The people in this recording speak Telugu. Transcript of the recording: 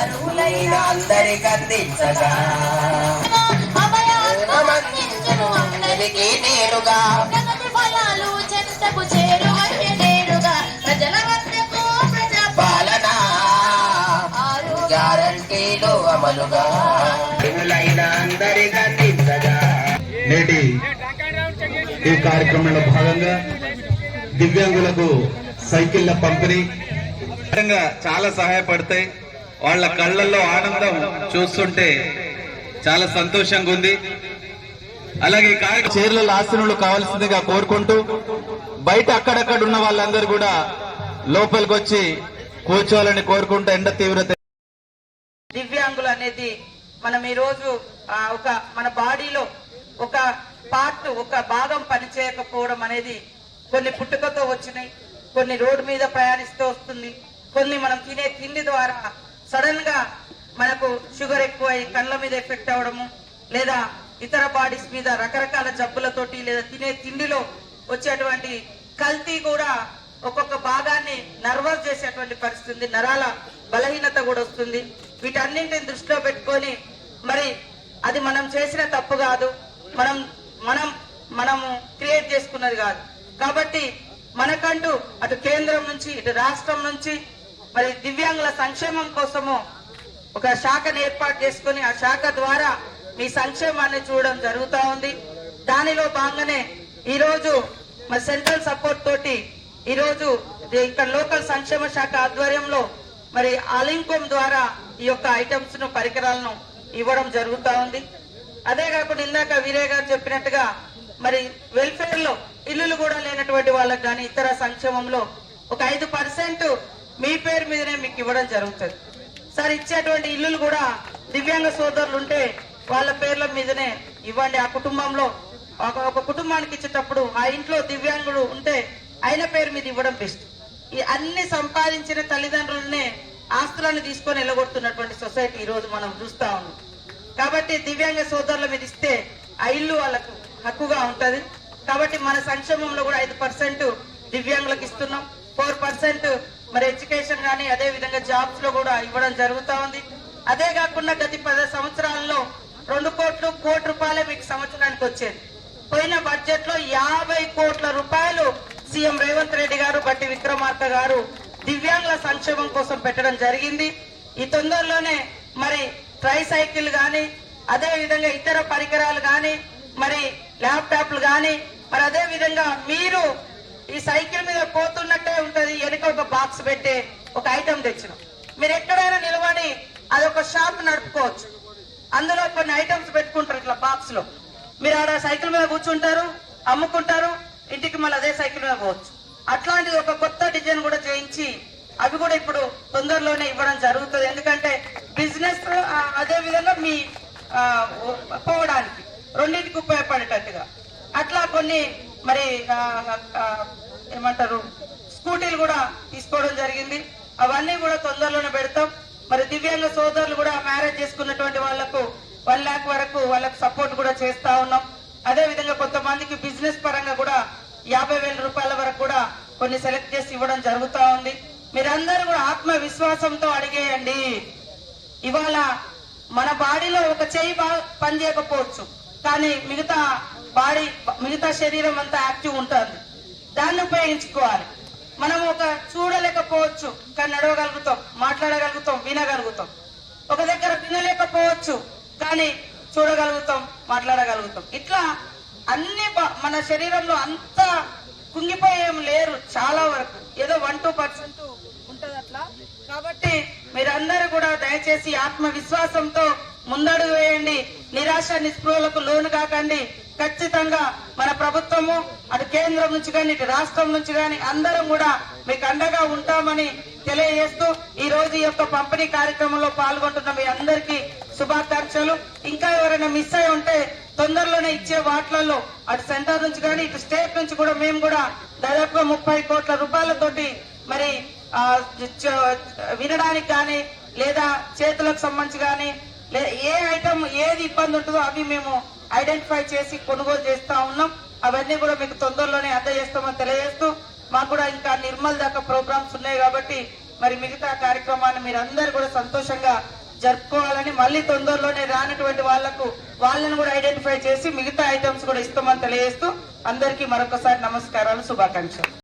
అర్హులైన అందరికీ నేరుగా ఫలాలు నేరుగా. ప్రజల వద్దకు ప్రజా పాలన గ్యారంటీలు అమలుగా. అర్హులైన అందరికి అందించగా నేటి ఈ కార్యక్రమంలో భాగంగా దివ్యాంగులకు సైకిళ్ళ పంపిణీ విధంగా చాలా సహాయపడతాయి. వాళ్ళ కళ్ళల్లో ఆనందం చూస్తుంటే చాలా సంతోషంగా ఉంది. అలాగే ఈ కార్య చీరల ఆసనులు కావాల్సిందిగా కోరుకుంటూ బయట అక్కడక్కడ ఉన్న వాళ్ళందరూ కూడా లోపలికి వచ్చి కూర్చోవాలని కోరుకుంటూ ఎండ తీవ్రత దివ్యాంగులు అనేది మనం ఈరోజు ఆ, ఒక మన బాడీలో ఒక పార్ట్ ఒక భాగం పనిచేయకపోవడం అనేది కొన్ని పుట్టుకతో వచ్చినాయి కొన్ని రోడ్డు మీద ప్రయాణిస్తూ వస్తుంది. కొన్ని మనం తినే తిండి ద్వారా సడన్గా మనకు షుగర్ ఎక్కువై కళ్ళ మీద ఎఫెక్ట్ అవ్వడము లేదా ఇతర బాడీస్ మీద రకరకాల జబ్బులతోటి లేదా తినే తిండిలో వచ్చేటువంటి కల్తీ కూడా ఒక్కొక్క భాగాన్ని నర్వస్ చేసేటువంటి పరిస్థితి నరాల బలహీనత కూడా వస్తుంది. వీటన్నింటిని దృష్టిలో పెట్టుకొని మరి అది మనం చేసిన తప్పు కాదు. మనం మనం మనము క్రియేట్ చేసుకున్నది కాదు. కాబట్టి మనకంటూ అటు కేంద్రం నుంచి ఇటు రాష్ట్రం నుంచి మరి దివ్యాంగుల సంక్షేమం కోసము ఒక శాఖను ఏర్పాటు చేసుకుని ఆ శాఖ ద్వారా మీ సంక్షేమాన్ని చూడడం జరుగుతూ ఉంది. దానిలో భాగంగానే ఈ రోజు మరి సెంట్రల్ సపోర్ట్ తోటి ఈ రోజు ఇక్కడ లోకల్ సంక్షేమ శాఖ ఆధ్వర్యంలో మరి ఆలింకం ద్వారా ఈ యొక్క ఐటమ్స్ను పరికరాలను ఇవ్వడం జరుగుతూ ఉంది. అదే కాకుండా ఇందాక వీరే గారు చెప్పినట్టుగా మరి వెల్ఫేర్లో ఇల్లులు కూడా లేనటువంటి వాళ్ళకి కానీ ఇతర సంక్షేమంలో ఒక ఐదు పర్సెంట్ మీ పేరు మీదనే మీకు ఇవ్వడం జరుగుతుంది. సార్ ఇచ్చేటువంటి ఇల్లులు కూడా దివ్యాంగ సోదరులు ఉంటే వాళ్ళ పేర్ల మీదనే ఇవ్వండి. ఆ కుటుంబంలో ఒక ఒక కుటుంబానికి ఇచ్చేటప్పుడు ఆ ఇంట్లో దివ్యాంగుడు ఉంటే ఆయన పేరు మీద ఇవ్వడం బెస్ట్. ఈ అన్ని సంపాదించిన తల్లిదండ్రులనే ఆస్తులను తీసుకొని వెళ్ళగొడుతున్నటువంటి సొసైటీ ఈ రోజు మనం చూస్తా ఉన్నాం. కాబట్టి దివ్యాంగ సోదరుల మీద ఇస్తే ఆ ఇల్లు వాళ్ళకు హక్కుగా ఉంటుంది. కాబట్టి మన సంక్షేమంలో కూడా ఐదు పర్సెంట్ దివ్యాంగులకు ఇస్తున్నాం. ఫోర్ పర్సెంట్ మరి ఎడ్యుకేషన్ కానీ అదే విధంగా జాబ్స్లో కూడా ఇవ్వడం జరుగుతూ ఉంది. అదే కాకుండా గత పది సంవత్సరాల్లో రెండు కోట్లు కోటి రూపాయలే మీకు సంవత్సరానికి వచ్చేది. పోయిన బడ్జెట్లో యాభై కోట్ల రూపాయలు సీఎం రేవంత్ రెడ్డి గారు బట్టి విక్రమార్క గారు దివ్యాంగుల సంక్షేమం కోసం పెట్టడం జరిగింది. ఈ తొందరలోనే మరి ట్రై సైకిల్ కానీ అదే విధంగా ఇతర పరికరాలు కానీ మరి ల్యాప్టాప్లు కానీ మరి అదే విధంగా మీరు ఈ సైకిల్ మీద పోతున్నట్టే ఉంటది. వెనుక ఒక బాక్స్ పెట్టే ఒక ఐటమ్ తెచ్చినాం. మీరు ఎక్కడైనా నిలబడి అదొక షాప్ నడుపుకోవచ్చు. అందులో కొన్ని ఐటమ్స్ పెట్టుకుంటారు ఇట్లా బాక్స్లో. మీరు ఆడ సైకిల్ మీద కూర్చుంటారు అమ్ముకుంటారు ఇంటికి మళ్ళీ అదే సైకిల్ మీద పోవచ్చు. అట్లాంటిది ఒక కొత్త డిజైన్ కూడా చేయించి అవి కూడా ఇప్పుడు తొందరలోనే ఇవ్వడం జరుగుతుంది. ఎందుకంటే బిజినెస్ అదే విధంగా మీ పోవడానికి. రెండింటికి ఉపయోగపడేటట్టుగా. అట్లా కొన్ని మరి ఏమంటారు స్కూటీలు కూడా తీసుకోవడం జరిగింది. అవన్నీ కూడా తొందరలోనే పెడతాం. మరి దివ్యాంగ సోదరులు కూడా మ్యారేజ్ చేసుకున్నటువంటి వాళ్ళకు వన్ లాక్ వరకు వాళ్ళకు సపోర్ట్ కూడా చేస్తా ఉన్నాం. అదే విధంగా కొంతమందికి బిజినెస్ పరంగా కూడా యాభై వేల రూపాయల వరకు కూడా కొన్ని సెలెక్ట్ చేసి ఇవ్వడం జరుగుతూ ఉంది. మీరందరూ కూడా ఆత్మవిశ్వాసంతో అడిగేయండి. ఇవాళ మన బాడీలో ఒక చెయ్యి బాగా పనిచేయకపోవచ్చు. కానీ మిగతా బాడీ మిగతా శరీరం అంతా యాక్టివ్ ఉంటుంది. దాన్ని ఉపయోగించుకోవాలి. మనం ఒక చూడలేకపోవచ్చు కానీ నడవగలుగుతాం మాట్లాడగలుగుతాం వినగలుగుతాం. ఒక దగ్గర వినలేకపోవచ్చు కానీ చూడగలుగుతాం మాట్లాడగలుగుతాం. ఇట్లా అన్ని మన శరీరంలో అంత కుంగిపోయేం లేరు చాలా వరకు. ఏదో వన్ టూ పర్సెంట్ ఉంటది అట్లా. కాబట్టి మీరందరూ కూడా దయచేసి ఆత్మవిశ్వాసంతో ముందడుగు వేయండి. నిరాశ నిస్పృహలకు లోను కాకండి. ఖచ్చితంగా మన ప్రభుత్వము అటు కేంద్రం నుంచి కానీ ఇటు రాష్ట్రం నుంచి కానీ అందరం కూడా మీకు అండగా ఉంటామని తెలియజేస్తూ ఈ రోజు యొక్క పంపిణీ కార్యక్రమంలో పాల్గొంటున్న మీ అందరికీ శుభాకాంక్షలు. ఇంకా ఎవరైనా మిస్ అయి ఉంటే తొందరలోనే ఇచ్చే వాట్లలో అటు సెంటర్ నుంచి కానీ ఇటు స్టేట్ నుంచి కూడా మేము కూడా దాదాపుగా ముప్పై కోట్ల రూపాయలతోటి మరి వినడానికి కానీ లేదా చేతులకు సంబంధించి కానీ ఏ ఐటమ్ ఏది ఇబ్బంది ఉంటుందో అవి మేము ఐడెంటిఫై చేసి కొనుగోలు చేస్తా ఉన్నాం. అవన్నీ కూడా మీకు తొందరలోనే అందజేస్తామని తెలియజేస్తూ మాకు కూడా ఇంకా నిర్మల్ దాకా ప్రోగ్రామ్స్ ఉన్నాయి కాబట్టి మరి మిగతా కార్యక్రమాన్ని మీరు అందరు కూడా సంతోషంగా జరుపుకోవాలని మళ్ళీ తొందరలోనే రానటువంటి వాళ్ళకు వాళ్ళని కూడా ఐడెంటిఫై చేసి మిగతా ఐటమ్స్ కూడా ఇస్తామని తెలియజేస్తూ అందరికీ మరొకసారి నమస్కారాలు శుభాకాంక్షలు.